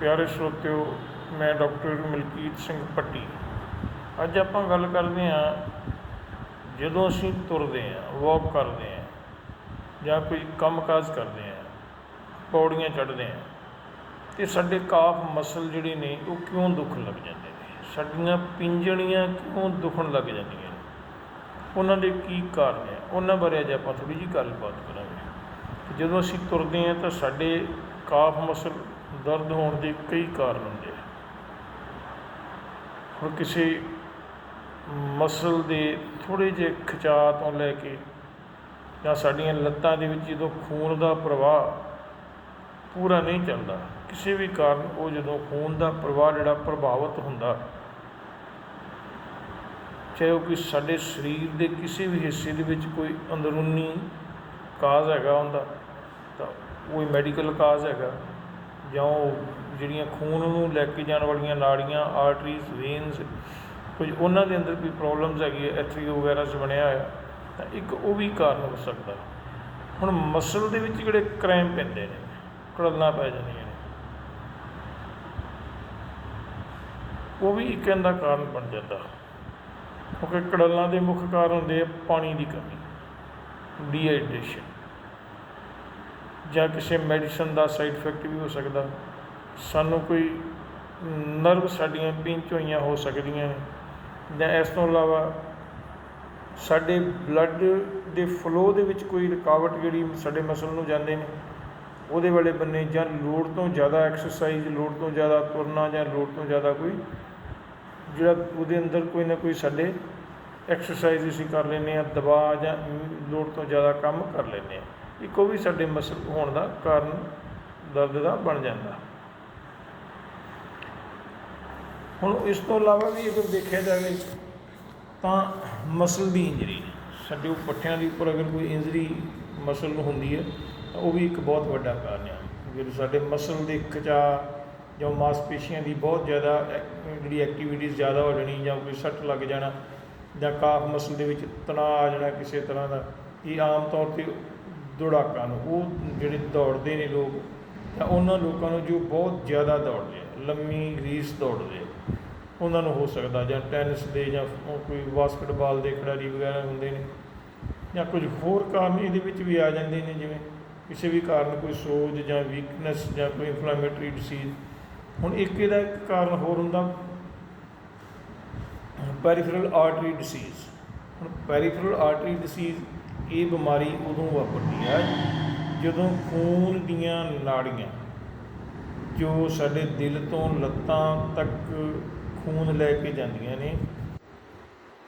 ਪਿਆਰੇ ਸਰੋਤਿਓ, ਮੈਂ ਡਾਕਟਰ ਮਲਕੀਤ ਸਿੰਘ ਪੱਟੀ ਅੱਜ ਆਪਾਂ ਗੱਲ ਕਰਦੇ ਹਾਂ, ਜਦੋਂ ਅਸੀਂ ਤੁਰਦੇ ਹਾਂ ਵਾਕ ਕਰਦੇ ਹਾਂ, ਜਾਂ ਕੋਈ ਕੰਮਕਾਜ ਕਰਦੇ ਹਾਂ, ਪੌੜੀਆਂ ਚੜ੍ਹਦੇ ਹਾਂ, ਤੇ ਸਾਡੇ ਕਾਫ ਮਸਲ ਜਿਹੜੇ ਨੇ, ਉਹ ਕਿਉਂ ਦੁਖਣ ਲੱਗ ਜਾਂਦੇ ਨੇ? ਸਾਡੀਆਂ ਪਿੰਜਣੀਆਂ ਕਿਉਂ ਦੁਖਣ ਲੱਗ ਜਾਂਦੀਆਂ ਨੇ? ਉਹਨਾਂ ਦੇ ਕੀ ਕਾਰਨ ਹੈ ਉਹਨਾਂ ਬਾਰੇ ਅੱਜ ਆਪਾਂ ਥੋੜੀ ਜਿਹੀ ਗੱਲਬਾਤ ਕਰਾਂਗੇ। ਜਦੋਂ ਅਸੀਂ ਤੁਰਦੇ ਹਾਂ, ਤਾਂ ਸਾਡੇ ਕਾਫ ਮਸਲ ਦਰਦ ਹੋਣ ਦੇ ਕਈ ਕਾਰਨ ਹੁੰਦੇ ਹੁਣ ਕਿਸੇ ਮਸਲ ਦੇ ਥੋੜੇ ਜਿਹੇ ਖਿਚਾਅ ਤੋਂ ਲੈ ਕੇ ਜਾਂ ਸਾਡੀਆਂ ਲੱਤਾਂ ਦੇ ਵਿੱਚ ਜਦੋਂ ਖੂਨ ਦਾ ਪ੍ਰਵਾਹ ਪੂਰਾ ਨਹੀਂ ਚੱਲਦਾ, ਕਿਸੇ ਵੀ ਕਾਰਨ ਉਹ ਜਦੋਂ ਖੂਨ ਦਾ ਪ੍ਰਵਾਹ ਜਿਹੜਾ ਪ੍ਰਭਾਵਿਤ ਹੁੰਦਾ, ਚਾਹੇ ਉਹ ਕੋਈ ਸਾਡੇ ਸਰੀਰ ਦੇ ਕਿਸੇ ਵੀ ਹਿੱਸੇ ਦੇ ਵਿੱਚ ਕੋਈ ਅੰਦਰੂਨੀ ਕਾਜ਼ ਹੈਗਾ ਹੁੰਦਾ, ਤਾਂ ਉਹ ਮੈਡੀਕਲ ਕਾਜ਼ ਹੈਗਾ। ਜਾਂ ਉਹ ਜਿਹੜੀਆਂ ਖੂਨ ਨੂੰ ਲੈ ਕੇ ਜਾਣ ਵਾਲੀਆਂ ਨਾੜੀਆਂ ਆਰਟਰੀਜ਼ ਵੇਨਸ ਕੁਝ ਉਹਨਾਂ ਦੇ ਅੰਦਰ ਕੋਈ ਪ੍ਰੋਬਲਮਸ ਹੈਗੀ ਹੈ ਐਥਰੀਓ ਵਗੈਰਾ 'ਚ ਬਣਿਆ ਹੋਇਆ। ਤਾਂ ਇੱਕ ਉਹ ਵੀ ਕਾਰਨ ਹੋ ਸਕਦਾ। ਹੁਣ ਮਸਲ ਦੇ ਵਿੱਚ ਜਿਹੜੇ ਕ੍ਰੈਂਪ ਪੈਂਦੇ ਨੇ ਕੜਲਾਂ ਪੈ ਜਾਂਦੀਆਂ ਨੇ। ਉਹ ਵੀ ਇੱਕ ਇਹਦਾ ਕਾਰਨ ਬਣ ਜਾਂਦਾ। ਕਿਉਂਕਿ ਕੜਲਾਂ ਦੇ ਮੁੱਖ ਕਾਰਨ ਹੁੰਦੇ ਆ ਪਾਣੀ ਦੀ ਕਮੀ ਡੀਹਾਈਡਰੇਸ਼ਨ ਜਾਂ ਕਿਸੇ ਮੈਡੀਸਨ ਦਾ ਸਾਈਡ ਇਫੈਕਟ ਵੀ ਹੋ ਸਕਦਾ। ਸਾਨੂੰ ਕੋਈ ਨਰਵ ਸਾਡੀਆਂ ਪਿੰਚ ਹੋਈਆਂ ਹੋ ਸਕਦੀਆਂ ਜਾਂ ਇਸ ਤੋਂ ਇਲਾਵਾ ਸਾਡੇ ਬਲੱਡ ਦੇ ਫਲੋ ਦੇ ਵਿੱਚ ਕੋਈ ਰੁਕਾਵਟ ਜਿਹੜੀ ਸਾਡੇ ਮਸਲ ਨੂੰ ਜਾਂਦੇ ਨੇ, ਉਹਦੇ ਵਾਲੇ ਬੰਨੇ ਜਾਂ ਲੋੜ ਤੋਂ ਜ਼ਿਆਦਾ ਐਕਸਰਸਾਈਜ਼ ਲੋੜ ਤੋਂ ਜ਼ਿਆਦਾ ਤੁਰਨਾ ਜਾਂ ਲੋੜ ਤੋਂ ਜ਼ਿਆਦਾ ਕੋਈ, ਜਿਹੜਾ ਉਹਦੇ ਅੰਦਰ ਕੋਈ ਨਾ ਕੋਈ ਸਾਡੇ ਐਕਸਰਸਾਈਜ਼ ਅਸੀਂ ਕਰ ਲੈਂਦੇ ਹਾਂ, ਦਬਾਅ ਜਾਂ ਲੋੜ ਤੋਂ ਜ਼ਿਆਦਾ ਕੰਮ ਕਰ ਲੈਂਦੇ ਹਾਂ। ਇੱਕ ਉਹ ਵੀ ਸਾਡੇ ਮਸਲ ਹੋਣ ਦਾ ਕਾਰਨ ਦਰਦ ਦਾ ਬਣ ਜਾਂਦਾ। ਹੁਣ ਇਸ ਤੋਂ ਇਲਾਵਾ ਵੀ ਅਗਰ ਦੇਖਿਆ ਜਾਵੇ ਤਾਂ ਮਸਲ ਦੀ ਇੰਜਰੀ ਸਾਡੇ ਪੱਠਿਆਂ ਦੇ ਉੱਪਰ ਅਗਰ ਕੋਈ ਇੰਜਰੀ ਮਸਲ ਨੂੰ ਹੁੰਦੀ ਹੈ, ਤਾਂ ਉਹ ਵੀ ਇੱਕ ਬਹੁਤ ਵੱਡਾ ਕਾਰਨ ਹੈ ਜਦੋਂ ਸਾਡੇ ਮਸਲ ਦੇ ਖਿਚਾਅ ਜਾਂ ਮਾਸਪੇਸ਼ੀਆਂ ਦੀ ਬਹੁਤ ਜ਼ਿਆਦਾ ਐਕ- ਜਿਹੜੀ ਐਕਟੀਵਿਟੀਜ਼ ਜ਼ਿਆਦਾ ਹੋ ਜਾਣੀ ਜਾਂ ਕੋਈ ਸੱਟ ਲੱਗ ਜਾਣਾ ਜਾਂ ਕਾਫ ਮਸਲ ਦੇ ਵਿੱਚ ਤਣਾਅ ਆ ਜਾਣਾ ਕਿਸੇ ਤਰ੍ਹਾਂ ਦਾ, ਇਹ ਆਮ ਤੌਰ ਤੇ ਦੌੜਾਕਾਂ ਨੂੰ, ਉਹ ਜਿਹੜੇ ਦੌੜਦੇ ਨੇ ਲੋਕ, ਤਾਂ ਉਹਨਾਂ ਲੋਕਾਂ ਨੂੰ ਜੋ ਬਹੁਤ ਜ਼ਿਆਦਾ ਦੌੜਦੇ ਆ, ਲੰਮੀ ਰੀਸ ਦੌੜਦੇ ਆ, ਉਹਨਾਂ ਨੂੰ ਹੋ ਸਕਦਾ ਜਾਂ ਟੈਨਿਸ ਦੇ ਜਾਂ ਕੋਈ ਬਾਸਕਟਬਾਲ ਦੇ ਖਿਡਾਰੀ ਵਗੈਰਾ ਹੁੰਦੇ ਨੇ, ਜਾਂ ਕੁਝ ਹੋਰ ਕਾਰਨ ਇਹਦੇ ਵਿੱਚ ਵੀ ਆ ਜਾਂਦੇ ਨੇ, ਜਿਵੇਂ ਕਿਸੇ ਵੀ ਕਾਰਨ ਕੋਈ ਸੋਜ ਜਾਂ ਵੀਕਨੈਸ ਜਾਂ ਕੋਈ ਇਨਫਲੇਮੇਟਰੀ ਡਿਸੀਜ਼ ਹੁਣ ਇੱਕ ਇਹਦਾ ਇੱਕ ਕਾਰਨ ਹੋਰ ਹੁੰਦਾ ਪੈਰੀਫਰਲ ਆਰਟਰੀ ਡਿਸੀਜ਼ ਹੁਣ ਪੈਰੀਫਰਲ ਆਰਟਰੀ ਡਿਸੀਜ਼ ਇਹ ਬਿਮਾਰੀ ਉਦੋਂ ਵਾਪਰਦੀ ਹੈ ਜਦੋਂ ਖੂਨ ਦੀਆਂ ਨਾੜੀਆਂ, ਜੋ ਸਾਡੇ ਦਿਲ ਤੋਂ ਲੱਤਾਂ ਤੱਕ ਖੂਨ ਲੈ ਕੇ ਜਾਂਦੀਆਂ ਨੇ,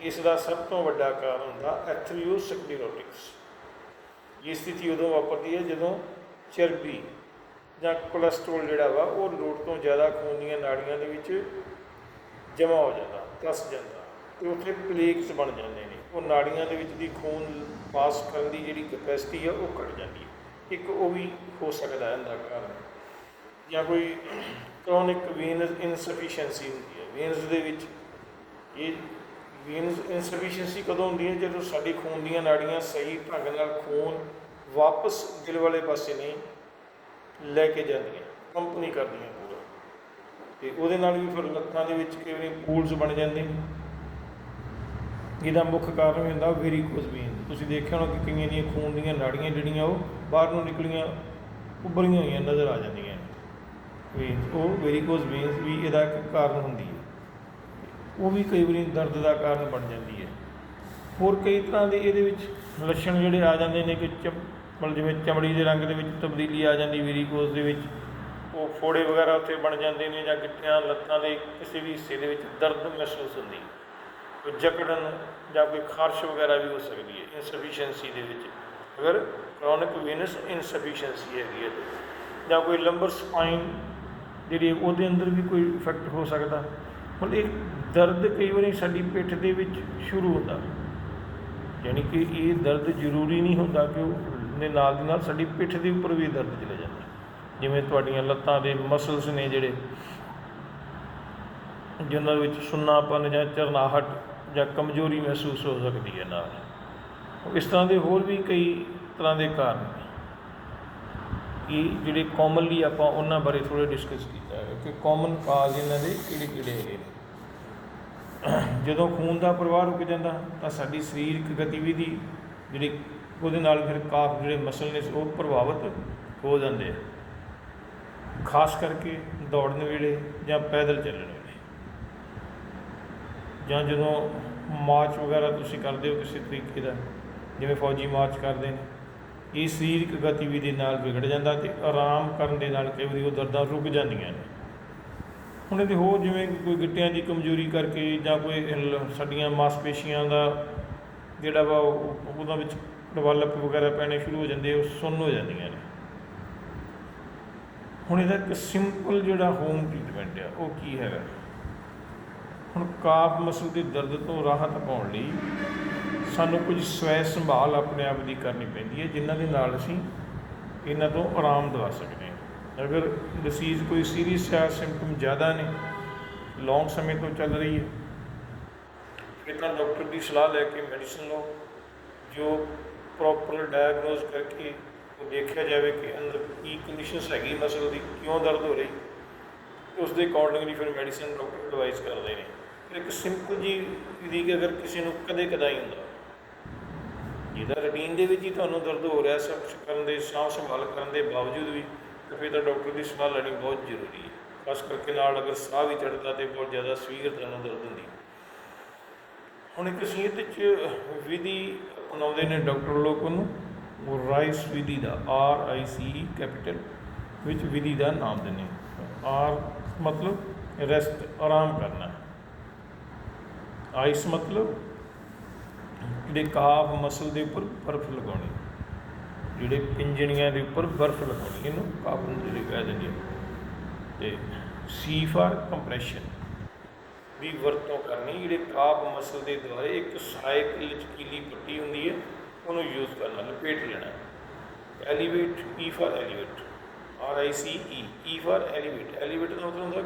ਇਸ ਦਾ ਸਭ ਤੋਂ ਵੱਡਾ ਕਾਰਨ ਹੁੰਦਾ ਐਥਰੀਓਸਕਲੇਰੋਟਿਕਸ। ਇਹ ਸਥਿਤੀ ਉਦੋਂ ਵਾਪਰਦੀ ਹੈ ਜਦੋਂ ਚਰਬੀ ਜਾਂ ਕੋਲੇਸਟ੍ਰੋਲ ਜਿਹੜਾ ਵਾ, ਉਹ ਲੋੜ ਤੋਂ ਜ਼ਿਆਦਾ ਖੂਨ ਦੀਆਂ ਨਾੜੀਆਂ ਦੇ ਵਿੱਚ ਜਮ੍ਹਾਂ ਹੋ ਜਾਂਦਾ, ਕੱਸ ਜਾਂਦਾ। ਤੇ ਉੱਥੇ ਪਲੇਕਸ ਬਣ ਜਾਂਦੇ ਨੇ। ਉਹ ਨਾੜੀਆਂ ਦੇ ਵਿੱਚ ਦੀ ਖੂਨ ਪਾਸ ਕਰਨ ਦੀ ਜਿਹੜੀ ਕਪੈਸਿਟੀ ਆ, ਉਹ ਘਟ ਜਾਂਦੀ ਹੈ। ਇੱਕ ਉਹ ਵੀ ਹੋ ਸਕਦਾ ਇਹਦਾ ਕਾਰਨ। ਜਾਂ ਕੋਈ ਕ੍ਰੋਨਿਕ ਵੀਨਸ ਇਨਸਫੀਸ਼ੀਐਂਸੀ ਹੁੰਦੀ ਹੈ। ਵੀਨਸ ਦੇ ਵਿੱਚ ਇਹ ਵੀਨਸ ਇਨਸਫੀਸ਼ੀਐਂਸੀ ਕਦੋਂ ਹੁੰਦੀ ਹੈ? ਜਦੋਂ ਸਾਡੇ ਖੂਨ ਦੀਆਂ ਨਾੜੀਆਂ ਸਹੀ ਢੰਗ ਨਾਲ ਖੂਨ ਵਾਪਸ ਦਿਲ ਵਾਲੇ ਪਾਸੇ ਨਹੀਂ ਲੈ ਕੇ ਜਾਂਦੀਆਂ। ਪੰਪ ਨਹੀਂ ਕਰਦੀਆਂ ਪੂਰਾ। ਤੇ ਉਹਦੇ ਨਾਲ ਵੀ ਫਿਰ ਲੱਤਾਂ ਦੇ ਵਿੱਚ ਕਈ ਵਾਰੀ ਪੂਲਸ ਬਣ ਜਾਂਦੇ ਨੇ ਇਹਦਾ ਮੁੱਖ ਕਾਰਨ ਇਹ ਹੁੰਦਾ ਵੈਰੀਕੋਜ਼ ਵੇਨ ਤੁਸੀਂ ਦੇਖਿਆ ਹੋਣਾ ਕਿ ਕਈਆਂ ਦੀਆਂ ਖੂਨ ਦੀਆਂ ਨਾੜੀਆਂ ਜਿਹੜੀਆਂ ਉਹ ਬਾਹਰ ਨੂੰ ਨਿਕਲੀਆਂ, ਉੱਭਰੀਆਂ ਹੋਈਆਂ ਨਜ਼ਰ ਆ ਜਾਂਦੀਆਂ ਨੇ। ਉਹ ਵੈਰੀਕੋਜ਼ ਵੇਨਸ ਵੀ ਇਹਦਾ ਇੱਕ ਕਾਰਨ ਹੁੰਦੀ ਹੈ। ਉਹ ਵੀ ਕਈ ਵਾਰੀ ਦਰਦ ਦਾ ਕਾਰਨ ਬਣ ਜਾਂਦੀ ਹੈ। ਹੋਰ ਕਈ ਤਰ੍ਹਾਂ ਦੇ ਇਹਦੇ ਵਿੱਚ ਲੱਛਣ ਜਿਹੜੇ ਆ ਜਾਂਦੇ ਨੇ ਕਿ ਚਮ, ਮਤਲਬ ਜਿਵੇਂ ਚਮੜੀ ਦੇ ਰੰਗ ਦੇ ਵਿੱਚ ਤਬਦੀਲੀ ਆ ਜਾਂਦੀ ਵੈਰੀਕੋਜ਼ ਦੇ ਵਿੱਚ। ਉਹ ਫੋੜੇ ਵਗੈਰਾ ਉੱਥੇ ਬਣ ਜਾਂਦੇ ਨੇ ਜਾਂ ਗਿੱਠਿਆਂ ਲੱਤਾਂ ਦੇ ਕਿਸੇ ਵੀ ਹਿੱਸੇ ਦੇ ਵਿੱਚ ਦਰਦ ਮਹਿਸੂਸ ਹੁੰਦੀ ਹੈ। ਕੋਈ ਜਕੜਨ ਜਾਂ ਕੋਈ ਖਾਰਸ਼ ਵਗੈਰਾ ਵੀ ਹੋ ਸਕਦੀ ਹੈ ਇਨਸਫੀਸ਼ੀਐਂਸੀ ਦੇ ਵਿੱਚ। ਅਗਰ ਕ੍ਰੋਨਿਕ ਵੀਨਸ ਇਨਸਫੀਸ਼ੀਐਂਸੀ ਹੈਗੀ ਹੈ ਜਾਂ ਕੋਈ ਲੰਬਰ ਸਪਾਈਨ ਜਿਹੜੀ ਉਹਦੇ ਅੰਦਰ ਵੀ ਕੋਈ ਇਫੈਕਟ ਹੋ ਸਕਦਾ। ਮਤਲਬ ਇਹ ਦਰਦ ਕਈ ਵਾਰੀ ਸਾਡੀ ਪਿੱਠ ਦੇ ਵਿੱਚ ਸ਼ੁਰੂ ਹੁੰਦਾ। ਯਾਨੀ ਕਿ ਇਹ ਦਰਦ ਜ਼ਰੂਰੀ ਨਹੀਂ ਹੁੰਦਾ ਕਿ ਉਹ ਦੇ ਨਾਲ ਦੀ ਨਾਲ ਸਾਡੀ ਪਿੱਠ ਦੇ ਉੱਪਰ ਵੀ ਦਰਦ ਚਲੇ ਜਾਂਦਾ। ਜਿਵੇਂ ਤੁਹਾਡੀਆਂ ਲੱਤਾਂ ਦੇ ਮਸਲਸ ਨੇ ਜਿਹੜੇ ਜਿਨ੍ਹਾਂ ਵਿੱਚ ਸੁੰਨਾਪਨ ਜਾਂ ਚਰਨਾਹਟ ਜਾਂ ਕਮਜ਼ੋਰੀ ਮਹਿਸੂਸ ਹੋ ਸਕਦੀ ਹੈ ਨਾਲ। ਇਸ ਤਰ੍ਹਾਂ ਦੇ ਹੋਰ ਵੀ ਕਈ ਤਰ੍ਹਾਂ ਦੇ ਕਾਰਨ ਨੇ। ਇਹ ਜਿਹੜੇ ਕਾਮਨਲੀ ਆਪਾਂ ਉਹਨਾਂ ਬਾਰੇ ਥੋੜਾ ਡਿਸਕਸ ਕੀਤਾ ਹੈ ਕਿ ਕਾਮਨ ਕਾਜ਼ ਇਹਨਾਂ ਦੇ ਕਿਹੜੇ ਕਿਹੜੇ ਹੈਗੇ ਨੇ। ਜਦੋਂ ਖੂਨ ਦਾ ਪ੍ਰਵਾਹ ਰੁਕ ਜਾਂਦਾ, ਤਾਂ ਸਾਡੀ ਸਰੀਰਕ ਗਤੀਵਿਧੀ ਜਿਹੜੀ ਉਹਦੇ ਨਾਲ ਫਿਰ ਕਾਫ ਜਿਹੜੇ ਮਸਲ ਨੇ, ਉਹ ਪ੍ਰਭਾਵਿਤ ਹੋ ਜਾਂਦੇ ਆ। ਖਾਸ ਕਰਕੇ ਦੌੜਨ ਵੇਲੇ ਜਾਂ ਪੈਦਲ ਚੱਲਣ ਵੇਲੇ ਜਾਂ ਜਦੋਂ ਮਾਰਚ ਵਗੈਰਾ ਤੁਸੀਂ ਕਰਦੇ ਹੋ ਕਿਸੇ ਤਰੀਕੇ ਦਾ, ਜਿਵੇਂ ਫੌਜੀ ਮਾਰਚ ਕਰਦੇ ਨੇ, ਇਹ ਸਰੀਰਕ ਗਤੀਵਿਧੀ ਨਾਲ ਵਿਗੜ ਜਾਂਦਾ ਤੇ ਆਰਾਮ ਕਰਨ ਦੇ ਨਾਲ ਕਈ ਵਾਰੀ ਉਹ ਦਰਦਾਂ ਰੁਕ ਜਾਂਦੀਆਂ ਨੇ। ਹੁਣ ਇਹਦੇ ਹੋਰ ਜਿਵੇਂ ਕੋਈ ਗਿੱਟਿਆਂ ਦੀ ਕਮਜ਼ੋਰੀ ਕਰਕੇ ਜਾਂ ਕੋਈ ਸਾਡੀਆਂ ਮਾਸਪੇਸ਼ੀਆਂ ਦਾ ਜਿਹੜਾ ਵਾ ਉਹ- ਉਹਦਾ ਵਿੱਚ ਡਿਵੈਲਪ ਵਗੈਰਾ ਪੈਣੇ ਸ਼ੁਰੂ ਹੋ ਜਾਂਦੇ ਉਹ ਸੁੰਨ ਹੋ ਜਾਂਦੀਆਂ ਨੇ। ਹੁਣ ਇਹਦਾ ਇੱਕ ਸਿੰਪਲ ਜਿਹੜਾ ਹੋਮ ਟ੍ਰੀਟਮੈਂਟ ਆ, ਉਹ ਕੀ ਹੈਗਾ? ਹੁਣ ਕਾਫ ਮਸਲ ਦੇ ਦਰਦ ਤੋਂ ਰਾਹਤ ਪਾਉਣ ਲਈ ਸਾਨੂੰ ਕੁਝ ਸਵੈ ਸੰਭਾਲ ਆਪਣੇ ਆਪ ਦੀ ਕਰਨੀ ਪੈਂਦੀ ਹੈ, ਜਿਨ੍ਹਾਂ ਦੇ ਨਾਲ ਅਸੀਂ ਇਹਨਾਂ ਤੋਂ ਆਰਾਮ ਦਿਵਾ ਸਕਦੇ ਹਾਂ। ਅਗਰ ਡਿਸੀਜ਼ ਕੋਈ ਸੀਰੀਅਸ ਹੈ ਸਿੰਪਟਮ ਜ਼ਿਆਦਾ ਨੇ ਲੌਂਗ ਸਮੇਂ ਤੋਂ ਚੱਲ ਰਹੀ ਹੈ ਫਿਰ ਤਾਂ ਡਾਕਟਰ ਦੀ ਸਲਾਹ ਲੈ ਕੇ ਮੈਡੀਸਨ ਲਓ, ਜੋ ਪ੍ਰੋਪਰ ਡਾਇਗਨੋਸ ਕਰਕੇ ਉਹ ਦੇਖਿਆ ਜਾਵੇ ਕਿ ਅੰਦਰ ਕੀ ਕੰਡੀਸ਼ਨਸ ਹੈਗੀ ਮਸਲ ਦੀ, ਕਿਉਂ ਦਰਦ ਹੋ ਰਹੀ, ਉਸ ਦੇ ਅਕੋਰਡਿੰਗਲੀ ਫਿਰ ਮੈਡੀਸਨ ਡਾਕਟਰ ਐਡਵਾਈਸ ਕਰਦੇ ਨੇ। ਇੱਕ ਸਿੰਪਲ ਜੀ ਵਿਧੀ ਕਿ ਅਗਰ ਕਿਸੇ ਨੂੰ ਕਦੇ ਕਦਾਈ ਹੁੰਦਾ, ਜਿਹਦਾ ਰੂਟੀਨ ਦੇ ਵਿੱਚ ਹੀ ਤੁਹਾਨੂੰ ਦਰਦ ਹੋ ਰਿਹਾ ਸਭ ਕੁਛ ਕਰਨ ਦੇ, ਸਾਂਭ ਸੰਭਾਲ ਕਰਨ ਦੇ ਬਾਵਜੂਦ ਵੀ, ਤਾਂ ਫਿਰ ਤਾਂ ਡਾਕਟਰ ਦੀ ਸਲਾਹ ਲੈਣੀ ਬਹੁਤ ਜ਼ਰੂਰੀ ਹੈ। ਖਾਸ ਕਰਕੇ ਨਾਲ ਅਗਰ ਸਾਹ ਵੀ ਚੜਦਾ ਤੇ ਬਹੁਤ ਜ਼ਿਆਦਾ ਸਵੀਰਤਾ ਨਾਲ ਦਰਦ ਹੁੰਦੀ ਹੁਣ ਇੱਕ ਅਸੀਂ ਚ ਵਿਧੀ ਅਪਣਾਉਂਦੇ ਨੇ ਡਾਕਟਰ ਲੋਕ ਨੂੰ ਉਹ ਰਾਈਸ ਵਿਧੀ ਦਾ ਆਰ ਆਈ ਸੀ ਕੈਪੀਟਲ ਵਿੱਚ ਵਿਧੀ ਦਾ ਨਾਮ ਦਿੰਦੇ ਆਰ ਮਤਲਬ ਰੈਸਟ ਆਰਾਮ ਕਰਨਾ। ਆਈਸ ਮਤਲਬ ਜਿਹੜੇ ਕਾਫ ਮਸਲ ਦੇ ਉੱਪਰ ਬਰਫ਼ ਲਗਾਉਣੀ, ਜਿਹੜੇ ਪਿੰਜਣੀਆਂ ਦੇ ਉੱਪਰ ਬਰਫ਼ ਲਗਾਉਣੀ, ਇਹਨੂੰ ਕਾਫ ਨੂੰ ਜਿਹੜੇ ਕਹਿ ਦਿੰਦੇ ਆ। ਤੇ ਸੀ ਫਾਰ ਕੰਪਰੈਸ਼ਨ ਦੀ ਵਰਤੋਂ ਕਰਨੀ, ਜਿਹੜੇ ਕਾਫ ਮਸਲ ਦੇ ਦੁਆਰੇ ਇੱਕ ਸਹਾਇਕ ਲਚਕੀਲੀ ਪੱਟੀ ਹੁੰਦੀ ਹੈ, ਉਹਨੂੰ ਯੂਜ਼ ਕਰਨਾ, ਲਪੇਟ ਲੈਣਾ। Elevate E for elevate R I C E E for elevate elevate ਦਾ ਮਤਲਬ ਹੁੰਦਾ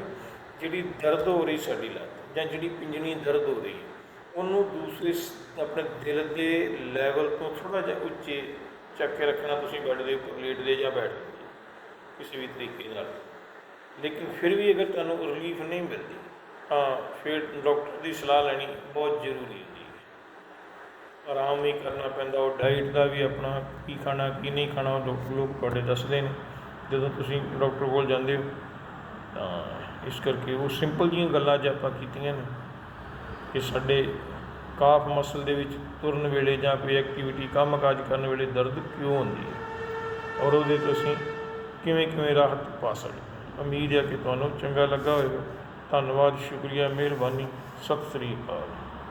ਜਿਹੜੀ ਦਰਦ ਹੋ ਰਹੀ ਸਾਡੀ ਲੱਤ ਜਾਂ ਜਿਹੜੀ ਪਿੰਜਣੀ ਦਰਦ ਹੋ ਰਹੀ ਹੈ, ਉਹਨੂੰ ਦੂਸਰੇ ਸ- ਆਪਣੇ ਦਿਲ ਦੇ ਲੈਵਲ ਤੋਂ ਥੋੜਾ ਜਿਹਾ ਉੱਚੇ ਚੱਕ ਕੇ ਰੱਖਣਾ, ਤੁਸੀਂ ਬੈੱਡ ਦੇ ਉੱਪਰ ਲੇਟਦੇ ਜਾਂ ਬੈਠਦੇ ਕਿਸੇ ਵੀ ਤਰੀਕੇ ਨਾਲ। ਲੇਕਿਨ ਫਿਰ ਵੀ ਅਗਰ ਤੁਹਾਨੂੰ ਰਿਲੀਫ ਨਹੀਂ ਮਿਲਦੀ, ਤਾਂ ਫਿਰ ਡਾਕਟਰ ਦੀ ਸਲਾਹ ਲੈਣੀ ਬਹੁਤ ਜ਼ਰੂਰੀ ਹੁੰਦੀ ਹੈ। ਆਰਾਮ ਵੀ ਕਰਨਾ ਪੈਂਦਾ, ਉਹ ਡਾਈਟ ਦਾ ਵੀ ਆਪਣਾ ਕੀ ਖਾਣਾ, ਕੀ ਨਹੀਂ ਖਾਣਾ, ਉਹ ਡਾਕਟਰ ਲੋਕ ਤੁਹਾਡੇ ਦੱਸਦੇ ਨੇ। ਜਦੋਂ ਤੁਸੀਂ ਡਾਕਟਰ ਕੋਲ ਜਾਂਦੇ ਹੋ, ਤਾਂ ਇਸ ਕਰਕੇ ਉਹ ਸਿੰਪਲ ਜਿਹੀਆਂ ਗੱਲਾਂ ਜੇ ਆਪਾਂ ਕੀਤੀਆਂ ਨੇ ਕਿ ਸਾਡੇ ਕਾਫ ਮਸਲ ਦੇ ਵਿੱਚ ਤੁਰਨ ਵੇਲੇ ਜਾਂ ਕੋਈ ਐਕਟੀਵਿਟੀ ਕੰਮਕਾਜ ਕਰਨ ਵੇਲੇ ਦਰਦ ਕਿਉਂ ਹੁੰਦੀ ਹੈ? ਔਰ ਉਹਦੇ ਤੋਂ ਅਸੀਂ ਕਿਵੇਂ ਕਿਵੇਂ ਰਾਹਤ ਪਾ ਸਕਦੇ ਉਮੀਦ ਹੈ ਕਿ ਤੁਹਾਨੂੰ ਚੰਗਾ ਲੱਗਾ ਹੋਵੇਗਾ। ਧੰਨਵਾਦ, ਸ਼ੁਕਰੀਆ, ਮਿਹਰਬਾਨੀ। ਸਤਿ ਸ੍ਰੀ ਅਕਾਲ।